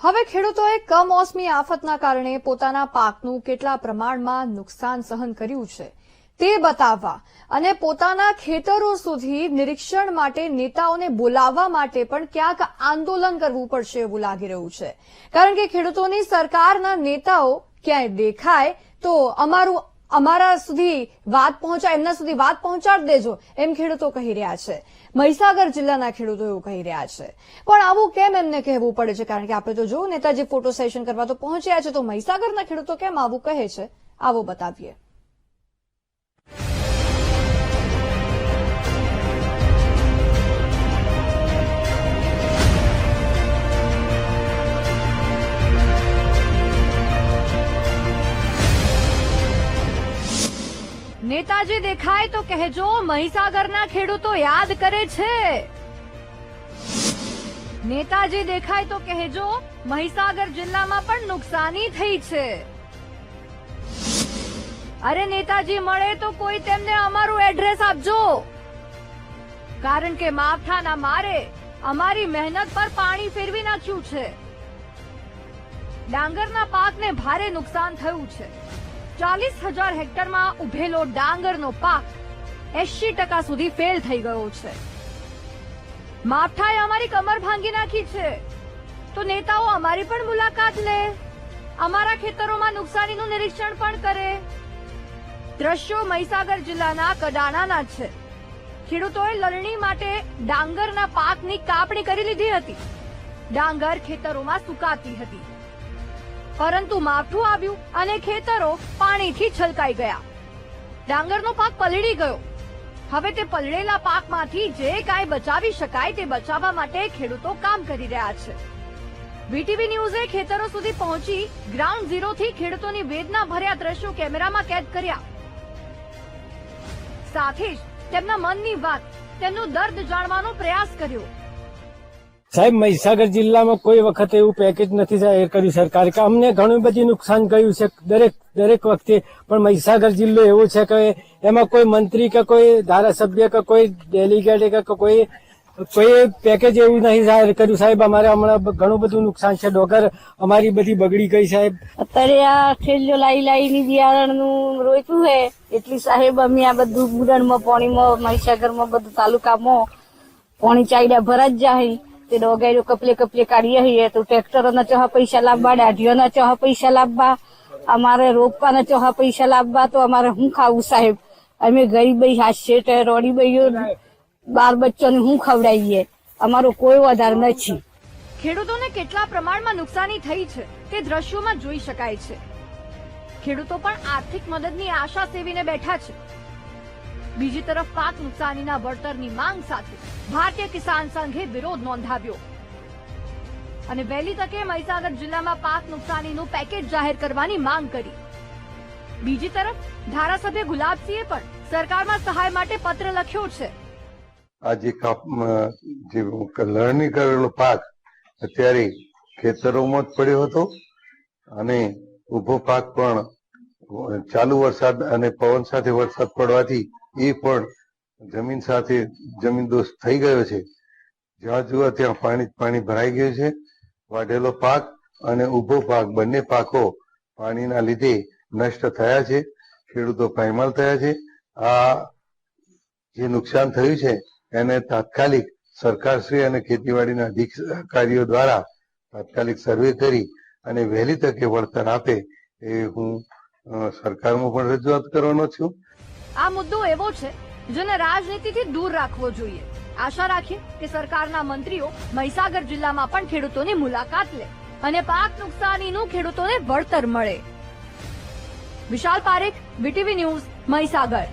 હવે ખેડૂતોએ કમોસમી આફતના કારણે પોતાના પાકનું કેટલા પ્રમાણમાં નુકસાન સહન કર્યું છે તે બતાવવા અને પોતાના ખેતરો સુધી નિરીક્ષણ માટે નેતાઓને બોલાવવા માટે પણ ક્યાંક આંદોલન કરવું પડશે એવું લાગી રહ્યું છે. કારણ કે ખેડૂતોની સરકારના નેતાઓ ક્યાંય દેખાય તો અમારું અમારા સુધી વાત પહોંચાય, એમના સુધી વાત પહોંચાડી દેજો, એમ ખેડૂતો કહી રહ્યા છે. મહીસાગર જિલ્લાના ખેડૂતો એવું કહી રહ્યા છે. પણ આવું કેમ એમને કહેવું પડે છે? કારણ કે આપણે તો જોયું, નેતાજી ફોટો સેશન કરવા તો પહોંચ્યા છે, તો મહીસાગરના ખેડૂતો કેમ આવું કહે છે? આવો બતાવીએ. નેતાજી દેખાય તો કહેજો, મહીસાગરના ખેડૂતો યાદ કરે છે. નેતાજી દેખાય તો કહેજો, મહીસાગર જિલ્લામાં પણ નુકસાની થઈ છે. અરે નેતાજી, મળે તો કોઈ તેમને અમારું એડ્રેસ આપજો. કારણ કે માવઠાના મારે, અમારી મહેનત પર પાણી ફેરવી નાખ્યું છે. ડાંગરના પાકને ભારે નુકસાન થયું છે. ચાલીસ હજાર હેક્ટરમાં ઉભેલો ડાંગરનો પાક એસી ટકા સુધી ફેલ થઈ ગયો છે. માવઠાએ અમારી કમર ભાંગી નાખી છે. તો નેતાઓ અમારી પણ મુલાકાત લે. અમારા ખેતરોમાં નુકસાનીનું નિરીક્ષણ પણ કરે. દ્રશ્યો મહીસાગર જિલ્લાના કડાણાના છે. ખેડૂતોએ લણણી માટે ડાંગરના પાકની કાપણી કરી લીધી હતી. ડાંગર ખેતરોમાં સુકાતી હતી. પરંતુ માવઠું આવ્યું અને ખેતરો પાણીથી છલકાઈ ગયા. ડાંગરનો પાક પલળી ગયો. હવે તે પલળેલા પાકમાંથી જે કાંઈ બચાવી શકાય તે બચાવવા માટે ખેડૂતો કામ કરી રહ્યા છે. વીટીવી ન્યૂઝે ખેતરો સુધી પહોંચી ગ્રાઉન્ડ ઝીરોથી ખેડૂતોની વેદના ભર્યા દ્રશ્યો કેમેરામાં કેદ કર્યા. સાથે જ તેમના મનની વાત, તેમનું દર્દ જાણવાનો પ્રયાસ કર્યો. સાહેબ, મહીસાગર જિલ્લામાં કોઈ વખત એવું પેકેજ નથી કર્યું સરકારે, કે અમને ઘણું બધી નુકસાન કર્યું છે, દરેક દરેક વખતે. પણ મહીસાગર જિલ્લો એવો છે કે એમાં કોઈ મંત્રી કે કોઈ ધારાસભ્ય કે કોઈ ડેલિગેટ કે કોઈ કોઈ પેકેજ એવું નહીં જાહેર કર્યું. સાહેબ, અમારે હમણાં ઘણું બધું નુકસાન છે. ડોગર અમારી બધી બગડી ગઈ, સાહેબ. અત્યારે આ ખેલ્યો લાઈ લાઈને બિયારણનું રોપ્યું હે, એટલી સાહેબ અમે આ બધું બુરણમાં, પાણીમાં, મહીસાગરમાં, બધું તાલુકામાં, પાણી ચાઈડા ભરા જ જાય. તે ડોગાઈઓ કપલે કપલે કાઢીએ હઈએ તો ટ્રેક્ટરોના ચોહા પૈસા લાવવા, દાઢીઓના ચોહા પૈસા લાવવા, અમારે રોપવાના ચોહા પૈસા લાવવા તો અમારે શું ખાવું સાહેબ? અમે ગરીબ હાસ્ય છે રોડી બઈઓ બાર બચ્ચોને હું ખવડાવીએ? અમારો કોઈ વધાર નથી. ખેડૂતોને કેટલા પ્રમાણમાં નુકસાની થઈ છે તે દ્રશ્યોમાં જોઈ શકાય છે. ખેડૂતો પણ આર્થિક મદદની આશા સેવીને બેઠા છે. બીજી તરફ પાક નુકસાનીના વળતરની માંગ સાથે ભારતીય કિસાન સંઘે વિરોધ નોંધાવ્યો. અને વહેલી તકે મહીસાગર જિલ્લામાં પાક નુકસાનીનું પેકેજ જાહેર કરવાની માંગ કરી. બીજી તરફ ધારાસભ્ય ગુલાબસિંહે પણ સરકારમાં સહાય માટે પત્ર લખ્યો છે. આ જે કાપ લણણી કરેલો પાક અત્યારે ખેતરોમાં જ પડ્યો હતો. અને ઊભો પાક પણ ચાલુ વરસાદ અને પવન સાથે વરસાદ પડવાથી એ પણ જમીન સાથે જમીન દોષ થઈ ગયો છે. જ્યાં જુઓ ત્યાં પાણી પાણી ભરાઈ ગયું છે. વાઢેલો પાક અને ઊભો પાક બંને પાકો પાણીના લીધે નષ્ટ થયા છે. ખેડૂતો પાયમાલ થયા છે. આ જે નુકસાન થયું છે, એને તાત્કાલિક સરકારશ્રી અને ખેતીવાડીના અધિકારીઓ દ્વારા તાત્કાલિક સર્વે કરી અને વહેલી તકે વળતર આપે એ હું સરકારમાં પણ રજૂઆત કરવાનો છું. આ મુદ્દો એવો છે જેને રાજનીતિથી દૂર રાખવો જોઈએ. આશા રાખીએ કે સરકારના મંત્રીઓ મહીસાગર જિલ્લામાં પણ ખેડૂતોની મુલાકાત લે અને પાક નુકસાનીનું ખેડૂતોને વળતર મળે. Vishal Parekh BTV news Mahisagar.